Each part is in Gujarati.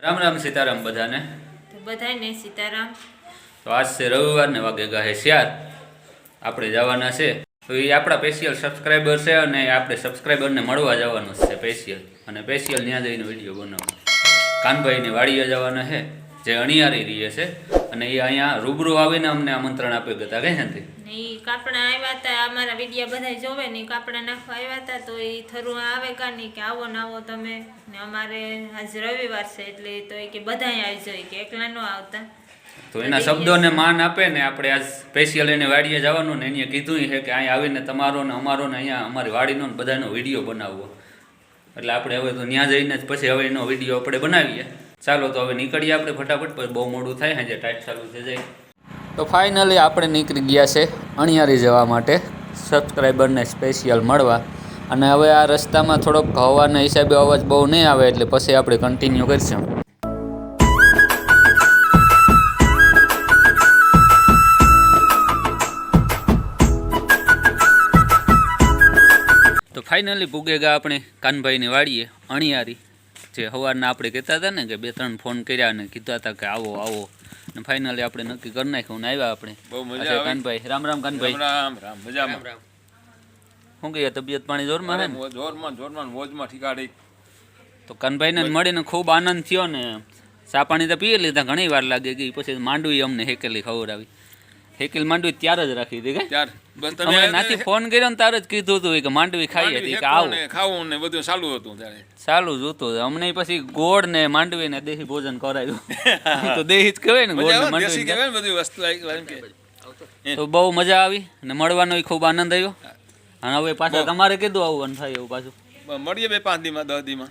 રામ રામ સીતારામ બધાને. બધાને સીતારામ. તો આજ છે રવિવાર ને વાગે ગાહે શિયાર આપણે જવાના છે. તો એ આપણા સ્પેશિયલ સબસ્ક્રાઈબર છે અને આપણે સબસ્ક્રાઈબરને મળવા જવાનું છે સ્પેશિયલ અને સ્પેશિયલ ત્યાં જઈને વીડિયો બનાવવાનો. કાનભાઈને વાડીએ જવાના છે. જે અણિયારી રહીએ છે. અને એ અહીંયા રૂબરૂ આવીને અમને આમંત્રણ આપ્યું હતા કઈ નથી ઈ કાપડા આવ્યા હતા અમારા વિડીયા બધા જોવે ને કાપડા નાખવા આવ્યા હતા તો એ થરું આવે કા નહીં કે આવો ને આવો તમે. ને અમારે આજ રવિવાર છે એટલે તો એ કે બધાય આવી જાય કે એકલા ન આવતા. તો એના શબ્દોને માન આપે ને આપણે આજ સ્પેશિયલ એને વાડીએ જવાનું ને એને કીધું છે કે અહીંયા આવીને તમારો ને અમારો ને અહીંયા અમારી વાડીનો ને બધાનો વીડિયો બનાવવો. એટલે આપણે હવે તો ત્યાં જઈને જ પછી હવે એનો વીડિયો આપણે બનાવીએ. ચાલો તો હવે નીકળીએ આપણે ફટાફટ બહુ મોડું થાય છે જે ટાઈટ ચાલુ થઈ જાય. તો ફાઇનલી આપણે નીકળી ગયા છે. અણિયારી જવા માટે સબસ્ક્રાઈબરને સ્પેશિયલ મળવા. અને હવે આ રસ્તામાં થોડોક હવાના હિસાબે અવાજ બહુ નહીં આવે એટલે પછી આપણે કન્ટિન્યુ કરીશું. તો ફાઇનલી પૂગેગા આપણે કાનભાઈની વાડીએ અણિયારી. જે સવારના આપણે કહેતા હતા ને કે બે ત્રણ ફોન કર્યા અને કીધા હતા કે આવો આવો. ફાઇનલી આપણે નક્કી કરી નાખ્યું ને આવ્યા આપણે. બહુ મજા આ છે આવી. કાનભાઈ. રામ રામ કાનભાઈ. રામ રામ મજામાં. શું કહીએ તબિયત પાણી જોરમાં હે જોરમાં જોરમાં ને મોજમાં ઠીકાડી. તો કાનભાઈને મળીને ખૂબ આનંદ થયો ને. ચા પાણી તો પીએ લીધા ઘણી વાર લાગે ગઈ પછી માંડવી અમને હેકેલી ખબર આવી હેકેલ માંડવી ત્યારે જ રાખી હતી કે? ત્યાર. બસ તમે નાથી ફોન કર્યો ને ત્યારે જ કીધું હતું કે માંડવી ખાઈ હતી કે આવું. ખાવું ને બધું ચાલુ હતું ત્યારે. ચાલુ જ હતું. અમને પછી ગોળ ને માંડવી ને દેહી ભોજન કરાયું. તો દેહી જ કહેવાય ને ગોળ ને આવે માંડવી કહેવાય ને બધી વસ્તુ આવી કે. તો બહુ મજા આવી ને મળવાનો ખૂબ આનંદ આવ્યો. અને હવે પાછા તમારે કીધું આવવાનું થાય એવું પાછું. મળીએ બે પાંચ દીમાં દસ દીમાં.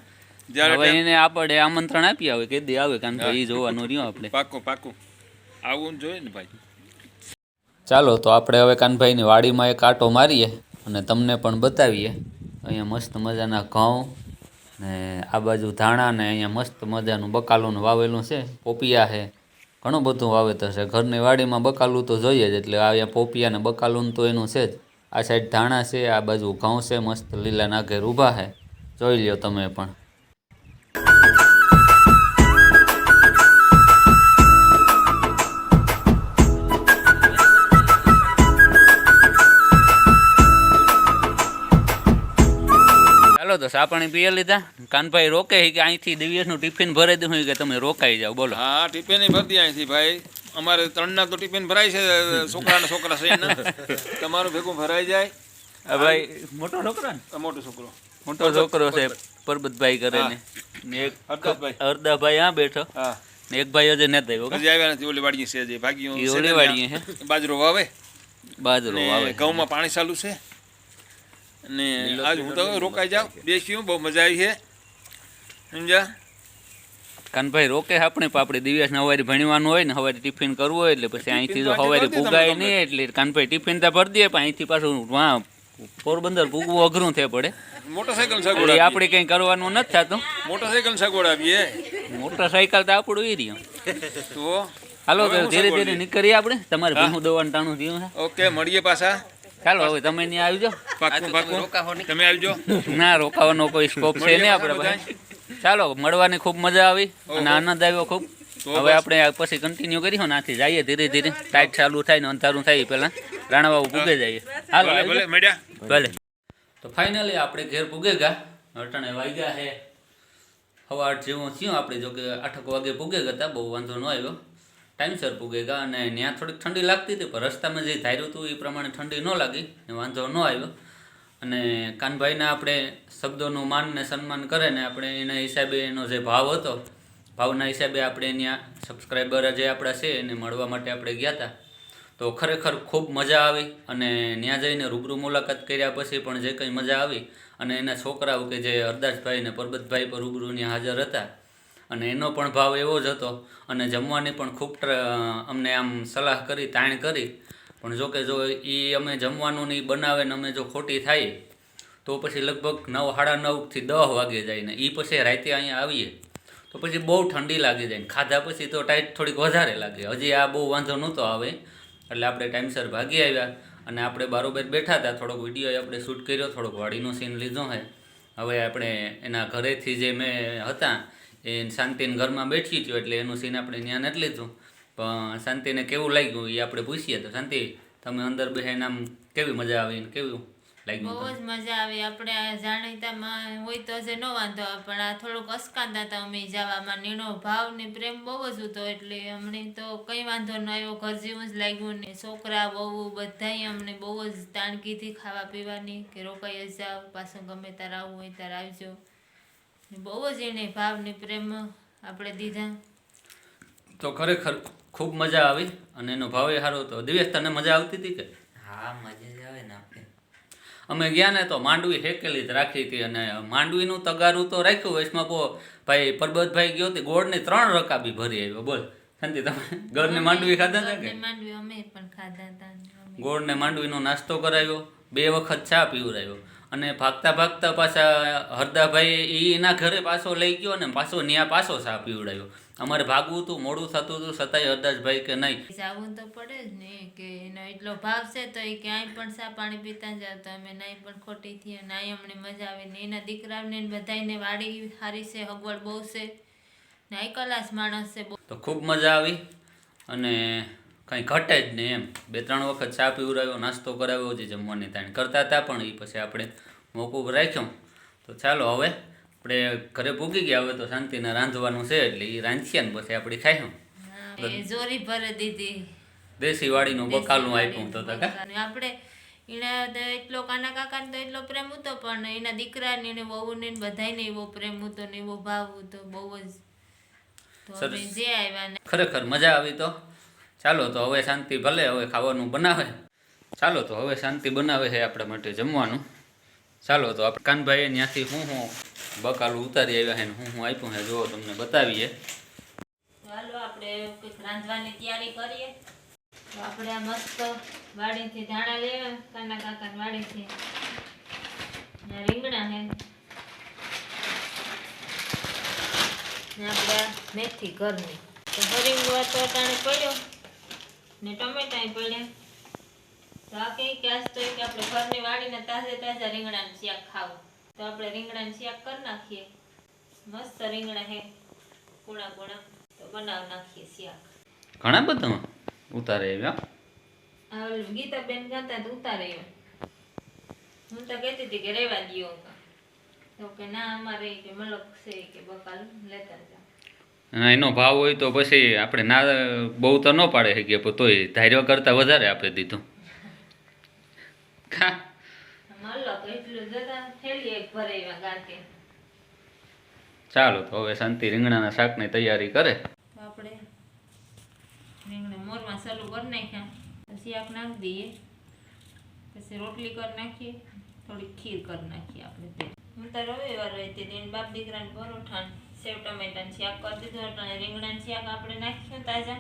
હવે એને આપણે આમંત્રણ આપી આવે દે આવે કારણ કે એ જોવાનું રહ્યું આપણે. પાકું પાકું. આવું જોઈએ ને ભાઈ. ચાલો તો આપણે હવે કાનભાઈની વાડીમાં એક આટો મારીએ અને તમને પણ બતાવીએ. અહીંયા મસ્ત મજાના ઘઉં ને આ બાજુ ધાણા ને અહીંયા મસ્ત મજાનું બકાલું વાવેલું છે. પોપિયા છે. ઘણું બધું વાવેતર છે. ઘરની વાડીમાં બકાલું તો જોઈએ જ, એટલે અહીંયા પોપિયા ને બકાલું તો એનું છે જ. આ સાઈડ ધાણા છે, આ બાજુ ઘઉં છે, મસ્ત લીલા નાઘેર ઊભા છે. જોઈ લ્યો તમે પણ. ચાલો તો સાપણી પીએ લીધા. કાનભાઈ રોકે કે અહીંથી દિવ્યસનું ટિફિન ભરાઈ દઉં કે તમે રોકાઈ જાઓ બોલો. હા ટિફિન ભરતી અહીંથી ભાઈ. અમારે ત્રણના તો ટિફિન ભરાય છે છોકરાના છોકરા છે તમારું ભેગું ભરાઈ જાય. ભાઈ મોટો છોકરો ને? મોટો છોકરો. મોટો છોકરો છે પરબતભાઈ કરે ને. ને એક હરદાસભાઈ. હરદાભાઈ આ બેઠો. હા. એક ભાઈ હજે નથી આવ્યો હજી આવ્યા નથી ઓલી વાડીએ છે જે ભાગ્યું ઓલી ને વાડીએ બાજરો વાવે. બાજરો વાવે. ઘઉં ઘઉંમાં પાણી ચાલુ છે. ને આજ હું તો રોકાઈ જાઉં. બેસ્યું બહુ મજા આવી છે. સમજ્યા? કાનભાઈ રોકે આપણે પણ આપણે દિવ્યાસને હવારે ભણવાનું હોય ને હવારે ટિફિન કરવું હોય એટલે પછી અહીંથી તો હવારે તમે નહીં એટલે કાનભાઈ ટિફિન તો ભરી દે પણ અહીંથી પાછું વાં પોરબંદર ભૂગવું અઘરું થાય પડે. મોટરસાયકલ સગવડ આપણે કંઈ કરવાનું નથી થતું. મોટરસાયકલ સગવડ આપીએ. મોટરસાયકલ તો આપણું એ રહ્યું. તો? હાલો તો ધીરે ધીરે નીકળીએ આપણે. તમારે ભીનું દવાનું ટાણું થયું ઓકે મળીએ પાછા. ચાલો હવે તમે ત્યાં આવી જાઓ પાકું પાકું તમે આવજો. ના રોકાવાનો કોઈ સ્કોપ છે નહીં આપણે ચાલો મળવાની ખૂબ મજા આવી અને આનંદ આવ્યો ખૂબ. હવે આપણે પછી કન્ટિન્યુ કરીશું નાથી જઈએ ધીરે ધીરે. ટાઈટ ચાલુ થાય ને અંધારું થાય પહેલાં. રાણાબાબુ પૂગે જઈએ. હાલો ભલે તો ફાઇનલી આપણે ઘેર પૂગે ગયા. અટાણે વાગ્યા છે સવાર જેવું થયું આપણે જો કે આઠક વાગે પૂગે ગયા બહુ વાંધો ન આવ્યો. ટાઈમસર પૂગે ગયા અને ત્યાં થોડીક ઠંડી લાગતી હતી, પણ રસ્તામાં જે ધાર્યું હતું એ પ્રમાણે ઠંડી ન લાગી ને વાંધો ન આવ્યો. અને કાનભાઈના આપણે શબ્દોનું માન ને સન્માન કરે ને આપણે એના હિસાબે એનો જે ભાવ હતો, ભાવના હિસાબે આપણે ત્યાં સબસ્ક્રાઈબર જે આપણા છે એને મળવા માટે આપણે ગયા હતા તો ખરેખર ખૂબ મજા આવી અને ત્યાં જઈને રૂબરૂ મુલાકાત કર્યા પછી પણ જે કંઈ મજા આવી અને એના છોકરાઓ કે જે હરદાસભાઈ ને પરબતભાઈ પર રૂબરૂ ત્યાં હાજર હતા અને એનો પણ ભાવ એવો જ હતો. અને જમવાની પણ ખૂબ અમને આમ સલાહ કરી, તાણ કરી. પણ જો કે જો એ અમે જમવાનું ને એ બનાવે ને અમે જો ખોટી થાય, તો પછી લગભગ નવ, સાડા નવથી દસ વાગે જાય ને એ પછી રાતે અહીંયા આવીએ. તો પછી બહુ ઠંડી લાગી જાય ખાધા પછી તો ટાઈટ થોડીક વધારે લાગે. હજી આ બહુ વાંધો નહોતો આવે, એટલે આપણે ટાઈમસર ભાગી આવ્યા. અને આપણે બારોબાર બેઠા હતા, થોડોક વીડિયો આપણે શૂટ કર્યો, થોડોક વાડીનો સીન લીધો હે. હવે આપણે એના ઘરેથી જે મેં હતા એ શાંતિને ઘરમાં બેઠી છું એટલે એનું સીન આપણે ધ્યાન નથી લીધું. પણ શાંતિને કેવું લાગ્યું એ આપણે પૂછીએ તો શાંતિ તમે અંદર બેસીને આમ કેવી મજા આવી ને કેવું લાગ્યું બહુ જ મજા આવી. આપણે આ જાણીતામાં હોય તો જે ન વાંધો આવે પણ આ થોડુંક અસકાતા હતા અમે જવામાં. નીનો ભાવ ને પ્રેમ બહુ જ હતો એટલે અમને તો કંઈ વાંધો ન આવ્યો. ઘર જેવું જ લાગ્યું ને છોકરા બહુ બધાય અમને બહુ જ તાણગીથી ખાવા પીવાની કે રોકાઈ જ જાઓ પાછું ગમે ત્યારે આવવું હોય ત્યારે આવજો. બહુ જ એને ભાવ ને પ્રેમ આપણે દીધા. તો ખરેખર ખૂબ મજા આવી અને એનો ભાવ સારો હતો. દિવ્યેશ તને મજા આવતી હતી કે? હા મજા જ આવે ને આપણે. અમે ગયા ને તો માંડવી હેકેલી જ રાખી હતી અને માંડવીનું તગારું તો રાખ્યું વચમાં પો ભાઈ પરબતભાઈ ગયો હતી ગોળની ત્રણ રકાબી ભરી આવ્યો બોલ શાંતિ તમે ગળને માંડવી ખાધા હતા કે? માંડવી અમે પણ ખાધા હતા. ગોળને માંડવીનો નાસ્તો કરાવ્યો બે વખત ચા પીવરાવ્યો અને ભાગતા ભાગતા પાછા હરદાભાઈ એ એના ઘરે પાછો લઈ ગયો ને પાછો ન્યા પાછો સા પીવડાયો. અમારે ભાગવું હતું મોડું થતું હતું છતાંય હરદાસભાઈ કે નહીં. જવું તો પડે જ ને કે એનો એટલો ભાવ છે તો એ ક્યાંય પણ સા પાણી પીતા જાવ તો અમે નાઈ પણ ખોટી થઈએ ના અમને મજા આવે ને એના દીકરાને બધાને વાડી સારી છે હગવડ બહુ છે ને આ કલાસ માણસ છે તો ખૂબ મજા આવી અને કંઈ ઘટે જ નહીં એમ. બે ત્રણ વખત ચા પીવડાવ્યો નાસ્તો કરાવ્યો જે જમવાની તાણ કરતા હતા પણ એ પછી આપણે મોકૂફ રાખ્યો. તો ચાલો હવે આપણે ઘરે પૂગી ગયા હવે તો શાંતિને રાંધવાનું છે એટલે એ રાંધીએ ને પછી આપણે ખાઈશું જોરી ભરે દીધી. દેશી વાડીનું બકાલું આપ્યું તો આપણે એના તો એટલો કાના કાકાને તો એટલો પ્રેમ હતો પણ એના દીકરાને એને વહુને ને બધાયને એવો પ્રેમ હતો ને એવો ભાવ હતો બહુ જ. સરસ. જે આવ્યા ને ખરેખર મજા આવી તો? ચાલો તો હવે શાંતિ ભલે, હવે ખાવાનું બનાવે. ચાલો તો હવે શાંતિ બનાવે છે આપણા માટે જમવાનું. ચાલો તો આપણે કાનભાઈએ ત્યાંથી હું હું બકાલું ઉતારી આવ્યા છે હું હું આપ્યું છે જો તમને બતાવીએ. ચાલો આપણે રાંધવાની તૈયારી કરીએ. તો આપણે મસ્ત વાડીથી ધાણા લેવા, કાના કાકા વાડીથી. રીંગણા આપણે મેથી ઘરની. તો હરિંગવા તો અટાણે પડ્યો. ને ટમેટા પડ્યા તો આ કઈ કે આજ તો એક આપણે ઘરની વાડીને તાજે તાજા રીંગણાનું શાક ખાવું. તો આપણે રીંગણાનું શાક કરી નાખીએ. મસ્ત રીંગણા હે. કુણા કુણા તો બનાવી નાખીએ શાક. ઘણા બધા ઉતારે આવ્યા આ ગીતાબેન ગાતા તો ઉતાર્યો હું તો કહેતી હતી કે રહેવા દો તો કે ના અમારે કે મલક છે કે બકાલ. લેતા એનો ભાવ હોય તો પછી આપણે ના બહુ તો ન પાડે શકીએ પણ તોય ધાર્યો કરતાં વધારે આપી દીધું. ખા. ચાલો તો હવે શાંતિ રીંગણાના શાકની તૈયારી કરે. આપણે રીંગણા મોરમાં સલું કરી નાખ્યા. પછી શાક નાખી દઈએ. પછી રોટલી કરી નાખીએ. થોડી ખીર કરી નાખીએ આપણે તે. હું તો રવિવાર બાપ દીકરાને પરોઠા સેવ ટમેટાનું શાક કરી દીધું અને રીંગણાનું શાક આપણે નાખ્યું તાજા.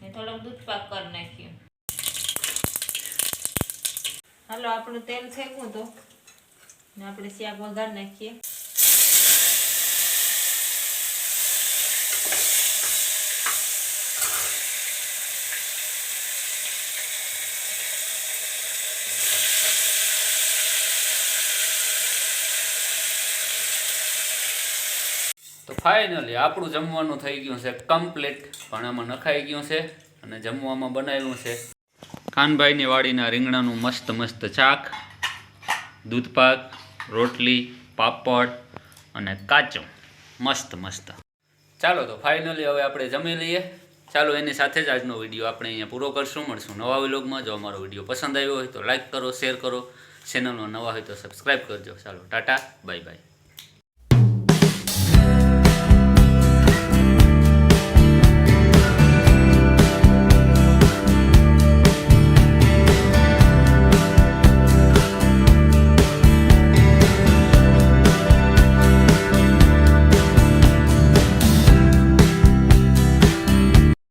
ને થોડોક દૂધ પાક કરી નાખ્યું. હાલો, આપણું તેલ ફેંકવું તો ને આપણે શાક વઘાર નાખીએ. ફાઇનલી આપણું જમવાનું થઈ ગયું છે કમ્પ્લીટ. પણ આમાં નખાઈ ગયું છે અને જમવામાં બનાવ્યું છે. ખાનભાઈની વાડીના રીંગણાનું મસ્ત મસ્ત શાક દૂધપાક રોટલી, પાપડ અને કાચો. મસ્ત મસ્ત. ચાલો તો ફાઇનલી હવે આપણે જમી લઈએ. ચાલો એની સાથે જ આજનો વીડિયો આપણે અહીંયા પૂરો કરશું. મળશું નવા વિલોગમાં. જો અમારો વીડિયો પસંદ આવ્યો હોય તો લાઇક કરો, શેર કરો. ચેનલમાં નવા હોય તો સબસ્ક્રાઈબ કરજો. ચાલો, ટાટા, બાય બાય.